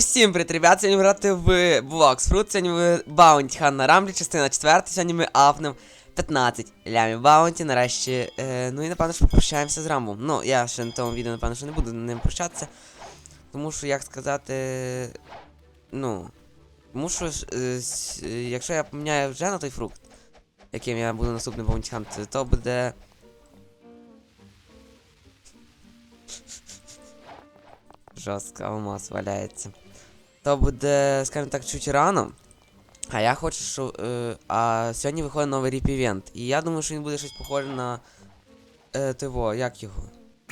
всім привіт, ребят, сьогодні грати в Fruit, сьогодні ми Bounty Hunt на Рамблі, частина 4, сьогодні ми апнем 15 лямів Bounty, нарешті, е, ну і напевно що попрощаємося з Рамбом. Ну, я ще на тому відео, напевно, що не буду ним прощатися, тому що, як сказати, ну, що, е, якщо я поміняю вже на той фрукт, яким я буду наступний Bounty Hunt, то буде... Жорстко, алмаз валяється. То буде, скажімо так, чуть рано. А я хочу, що. Е, а сьогодні виходить новий ріп-івент. І я думаю, що він буде щось похоже на. Е, того, як його?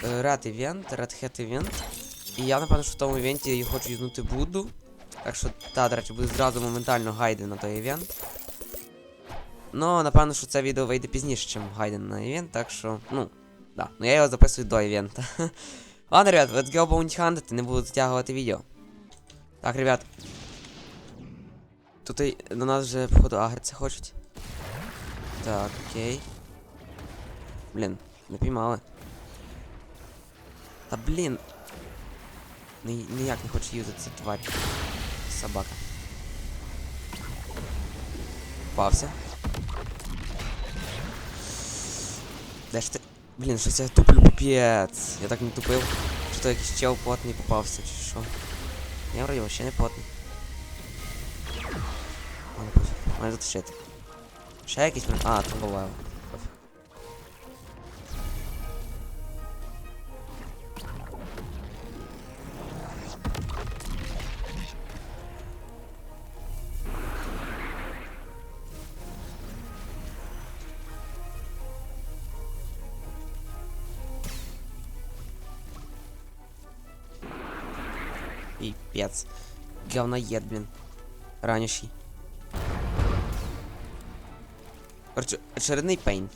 Red Event, Red Hat Event. І я, напевно, що в тому івенті її хочу юзнути буду. Так що, та, до речі, буде зразу моментально гайден на той івент. Ну, напевно, що це відео вийде пізніше, ніж гайден на івент, так що, ну, да. Ну я його записую до івента. Ладно, ребят, let's go bounty hunt, не буду затягувати відео. Так, ребят. Тут і до нас вже, походу, агриться хочуть. Так, окей. Блін, не піймали. Та блін. Ні, ніяк не хоче юзати ця тварь. Собака. Попався. Де ж ти? Блін, щось я туплю піпець. Я так не тупив. Чи то якийсь чел потний попався, чи що. Я вроді вообще не потний. Мене щит. Ще якийсь А, там буває. Пипец. Говноед, блин. Ранящий. Короче, очередний пейн.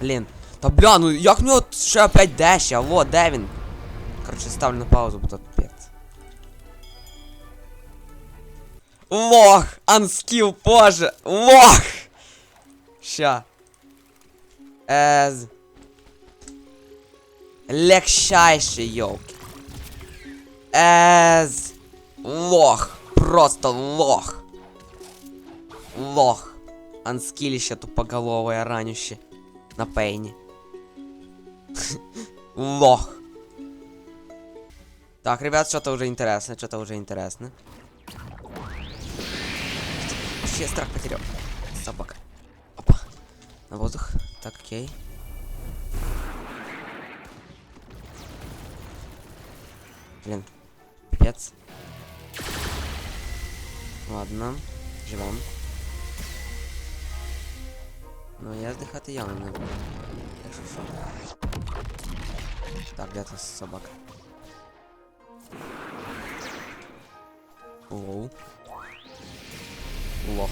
Блін. Та бля, ну як в нього ще опять деші, алло, де він? Короче, ставлю на паузу, бо то пипець. Лох! Анскіл, боже! Лох! Ща. Ез. Легчайший, йолки. Ез. Лох. Просто лох. Лох. Анскилище тупоголовое раняще. На пейне. Лох. Так, ребят, что-то уже интересно, что-то уже интересно. Вообще страх потерял. Собака. Опа. На воздух. Так, окей. Блин. Пипец. Ладно. Живем. Ну я здихати явно не буду. Так, де та собака? Лоу. Лох.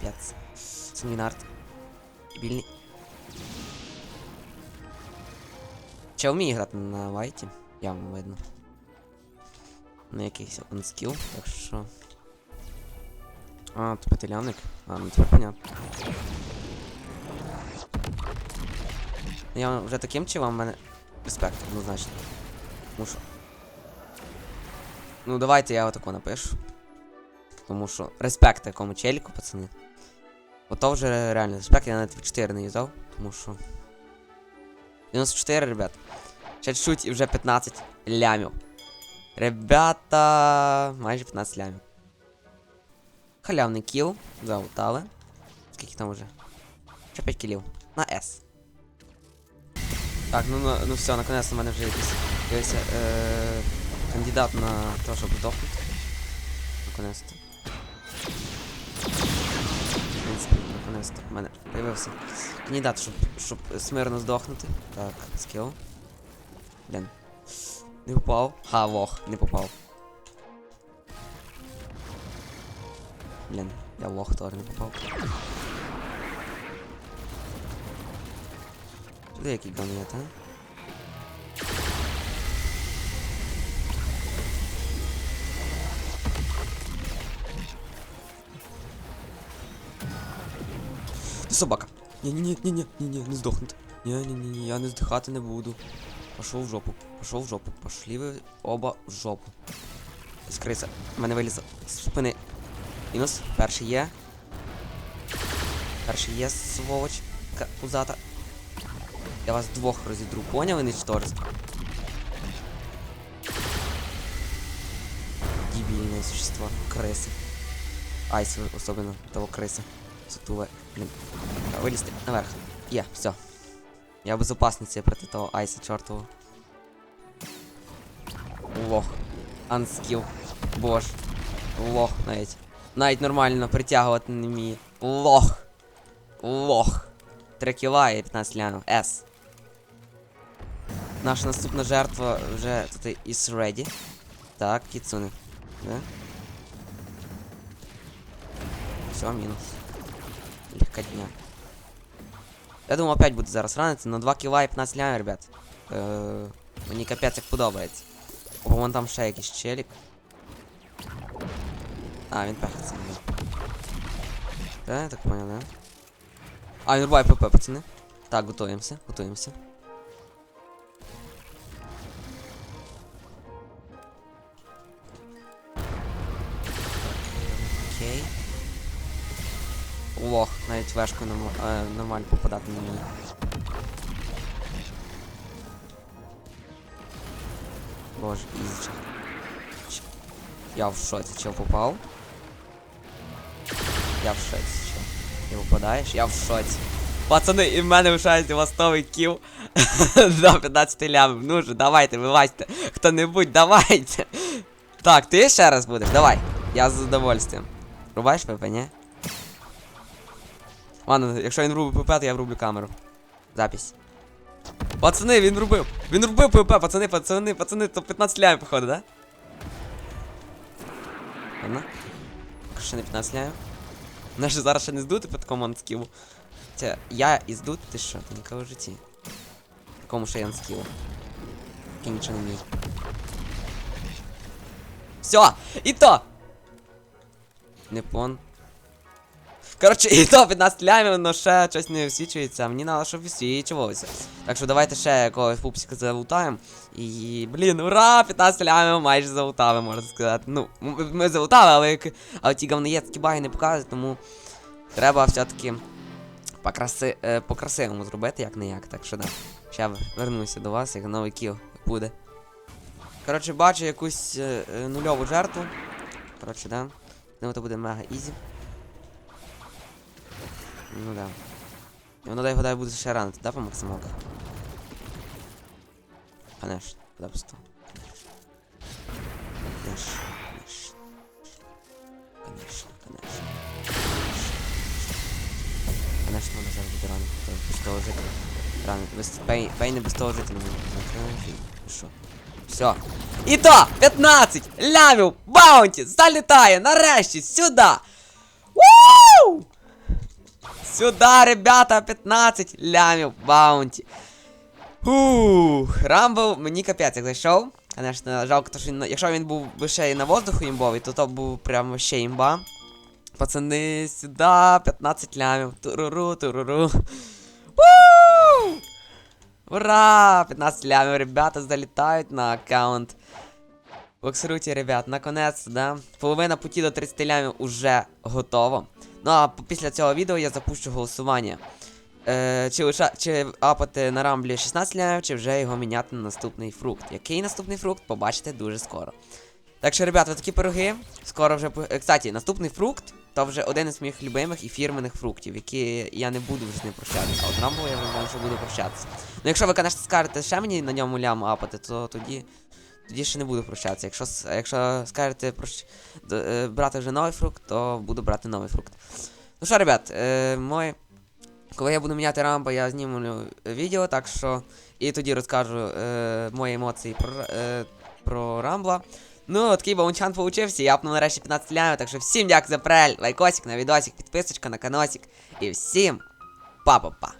Пец. Семінард. Більний. Чи вміє грати на вайті? Явно видно. На якийсь онскіл, так що. А, тут петельяник. А, ну тепер понятно. Я вже таким чилом в мене респект, однозначно. Тому що. Ну давайте я отако напишу. Тому що респект такому челіку, пацани. Ото вже реально респект, я навіть 4 не юзав, тому що. 94, ребят. Ще чуть і вже 15 лямів. Ребята, майже 15 лямів. Халявний кіл. Залутали. Скільки там уже? Ще 5 кілів. На S. Так, ну, ну, ну все, наконец-то в мене вже якийсь з'явився е, кандидат на те, щоб здохнути. Наконец-то. Принципі, наконец-то в мене появився кандидат, щоб, щоб смирно здохнути. Так, скіл. Блін. Не попав. Ха, лох, не попав. Блін, я лох теж не попав. Де який ганет, а? собака. Ні, ні, ні, ні, ні, ні, ні, не здохнути. Ні, ні, ні, ні, я не здихати не буду. Пошов в жопу, пошов в жопу, пошли ви оба в жопу. Ось криса. В мене виліз з спини. Мінус. Перший є. Перший є, сволоч. Ка- Пузата. Я вас двох розідру, поняли, ничтожество? Дебильное существо. Крысы. Айс особенно того крыса. Сутуле. Блин. Наверх. Є, все. Я в безопасности проти того айса чортового. Лох. Анскіл. Бож. Лох навіть. Навіть нормально притягувати не вміє. Лох. Лох. 3 кіла і 15 лямів. С. Наша наступна жертва вже тут is ready. Так, кіцуни. Да? Все, мінус. Легкотня. Я думав, опять буде зараз ранити, на 2 кіла і 15 лямів, ребят. Е, мені капець як подобається. О, вон там ще якийсь челік. А, він пехаться. Да, я так понял, да? А, він рубає ПП, пацани. Так, готуємося, готуємося. Лох, навіть вешку норм- нормально попадати не мені. Боже, ізича. Я в шоці, чел попав. Я в шоці, чел. Ти попадаєш? Я в шоці. Пацани, і в мене лишається ластовий кіл до 15 лямів. Ну же, давайте, вилазьте. Хто-небудь, давайте. Так, ти ще раз будеш, давай. Я з задовольствием. Рубаєш ПП, ні? Ладно, якщо він рубить ПП, то я врублю камеру. Запись. Пацани, він рубив! Він рубив ПП, пацани, пацани, пацани, то 15 лямів, походу, да? Ладно. Ще не 15 лямів. Мене зараз ще не здути по такому анскілу. Це я і здут, ти що, ніколи в житті. Такому ще й анскілу. Який нічого не вміє. Все! І то! Не пон. Коротше, і то 15 лямів, но ще щось не висвічується, а мені треба, щоб висвічувалося. Так що давайте ще якогось пупсика залутаємо. І, блін, ура! 15 лямів майже залутали, можна сказати. Ну, ми залутали, але, як- але ті говноєцькі баги не показують, тому треба все-таки покраси, е, по-красивому зробити, як не як. Так що да. Ще вернуся до вас, як новий кіл буде. Коротше, бачу якусь е, е, нульову жертву. Коротше, да. Ну, це буде мега ізі. Ну да. І воно дай гадаю буде ще ранити, да, по максималках? Конечно, запросто. Конечно, конечно. Конечно, конечно. Конечно, вона зараз буде ранити, то без того жити. Рано, без пей, пейни без того жити не буде. Ну, Що? Все. І то! 15 лямів! Баунті! Залітає! Нарешті! Сюди! Вуу! Сюда, ребята, 15 лямів баунті. Ух, Рамбл мені капець як зайшов. Конечно, жалко, то, що він, на- якщо він був би ще і на воздуху імбовий, то то був прямо ще імба. Пацани, сюди, 15 лямів. Туруру, туруру. Вуу! Ура! 15 лямів, ребята, залітають на аккаунт. Боксируйте, ребят, наконець, да. Половина путі до 30 лямів уже готова. Ну а після цього відео я запущу голосування. Е, чи, лиша, чи апати на рамблі 16 лямів, чи вже його міняти на наступний фрукт. Який наступний фрукт, побачите дуже скоро. Так що, ребята, такі пироги. Скоро вже. Кстати, наступний фрукт то вже один із моїх любимих і фірменних фруктів, які я не буду вже з ним прощатися. А от рамбо я вже що буду прощатися. Ну якщо ви, конечно, скажете ще мені на ньому лям апати, то тоді. Тоді ще не буду прощатися. Якщо, якщо скажете прощ... е, брати вже новий фрукт, то буду брати новий фрукт. Ну що, ребят, е, мой... коли я буду міняти рамбо, я зніму відео, так що. І тоді розкажу е, мої емоції про, е, про рамбла. Ну, такий баунчан получився, я апнув нарешті 15 лямів, так що всім дякую за перегляд, лайкосик на відосик, підписочка на каносик. І всім па-па-па.